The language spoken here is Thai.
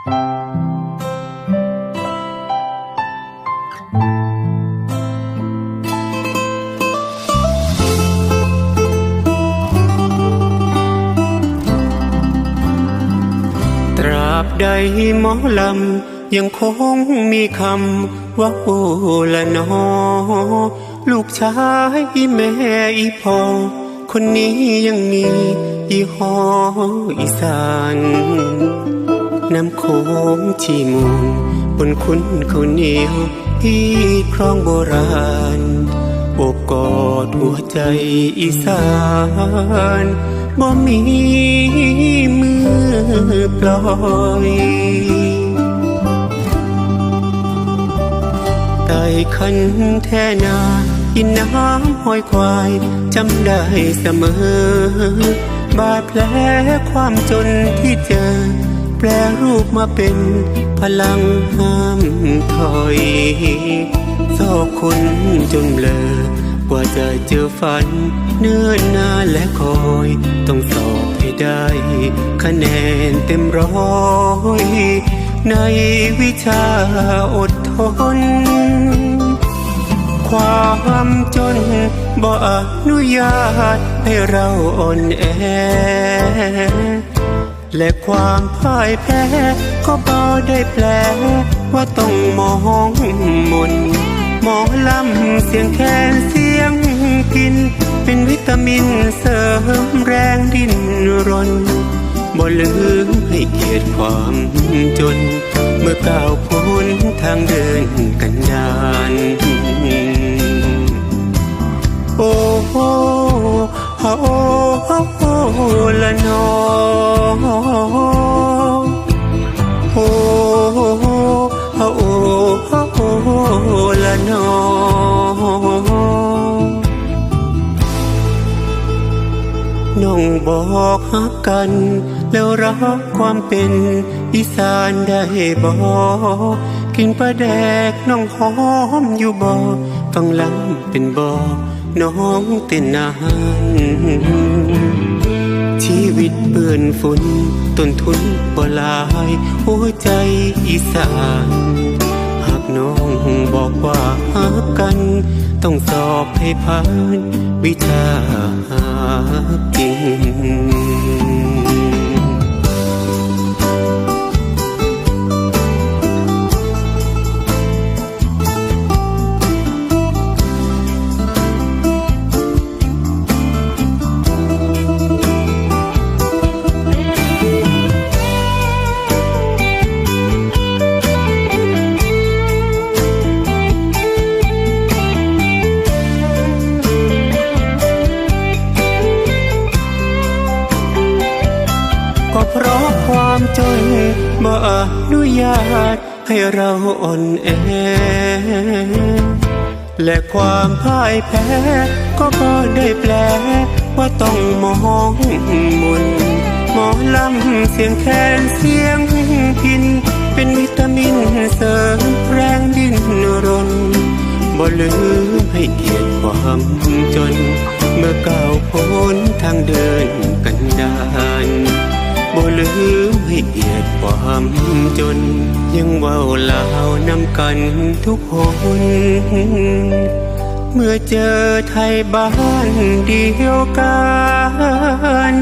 ตราบใดหมอลำ ยังคงมีคำว่าโอละนอ ลูกชายอีแม่อีพ่อคนนี้ยังมีอีหออีสาน น้ำโขงชีมูลบนคุณเขาวเหนียวที่ครองโบราณโอบกอดหัวใจอีสานบ่มีมือปล่อยไต่คันแท่นากินน้ำห้อยควายจำได้เสมอ บาดแผลความจนที่เจอ แปลรูปมาเป็นพลังห้ามถอยโซ่คนจนเบลอกว่าจะเจอฝัน เนิ่นนานและคอย ต้องสอบให้ได้ คะแนนเต็มร้อยในวิชาอดทน ความจนบ่อนุญาตให้เราอ่อนแอ และความพ่ายแพ้ก็บ่ได้แปล ว่าต้องมองมนมองลำเสียงแคนเสียงกิน เป็นวิตามินเสริมแรงดิ้นรนบ่ลืมให้เกียรติความจน เมื่อก้าวพ้นทางเดินกันดาน บอกฮักกัน แล้วรักความเป็นอีสานได้บอกกินปลาแดกน้องหอมอยู่บ่ฟังลำเป็นบ่น้องเต้นนานชีวิตเปื้อนฝุ่นต้นทุนบ่ลาย หัวใจอีสาน น้องบอกว่าหากกัน ต้องสอบให้ผ่านวิชาจริง ก็เพราะความจนบ่อนุญาตให้เราอ่อนแอ และความพ่ายแพ้ ก็บ่ได้แปล ว่าต้องมองมนหมอลำเสียงแคนเสียงพิน เป็นวิตามินเสริมแรงดิ้นรนบ่ลืมให้เกียรติความจน เมื่อก้าวพ้นทางเดินกันดาน บ่ลืมให้เกียดความจน ยังเว้าลาวนำกันทุกคน เมื่อเจอไทยบ้านเดียวกัน